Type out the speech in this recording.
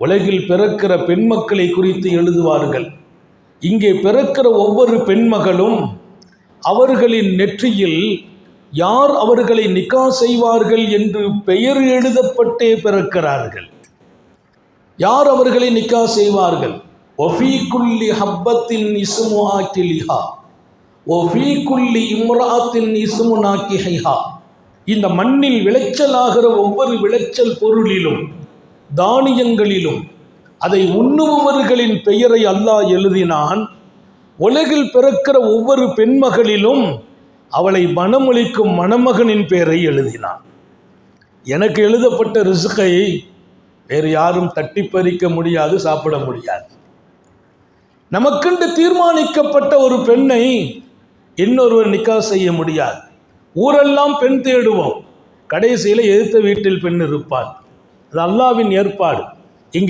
உலகில் பிறக்கிற பெண் மக்களை குறித்து எழுதுவார்கள். இங்கே பிறக்கிற ஒவ்வொரு பெண்மகளும் அவர்களின் நெற்றியில் யார் அவர்களை நிக்கா செய்வார்கள் என்று பெயர் எழுதப்பட்டே பிறக்கிறார்கள். யார் அவர்களை நிக்கா செய்வார்கள்? ஒஃபி குல்லி ஹப்பத்தின் இசுமு ஆக்கிலிஹா. ஒஃபி குல்லி இம்ராத்தின் இசுமு நாக்கிஹா இந்த மண்ணில் விளைச்சலாகிற ஒவ்வொரு விளைச்சல் பொருளிலும் தானியங்களிலும் அதை உண்ணுபவர்களின் பெயரை அல்லாஹ் எழுதினான். உலகில் பிறக்கிற ஒவ்வொரு பெண்மகளிலும் அவளை மனமொழிக்கும் மணமகனின் பெயரை எழுதினான். எனக்கு எழுதப்பட்ட ரிசுக்கை வேறு யாரும் தட்டி பறிக்க முடியாது சாப்பிட முடியாது. நமக்கென்று தீர்மானிக்கப்பட்ட ஒரு பெண்ணை இன்னொருவர் நிக்கா செய்ய முடியாது. ஊரெல்லாம் பெண் தேடுவோம். கடைசியில் எதிர்த்த வீட்டில் பெண் இருப்பான் அது அல்லாவின் ஏற்பாடு. இங்கே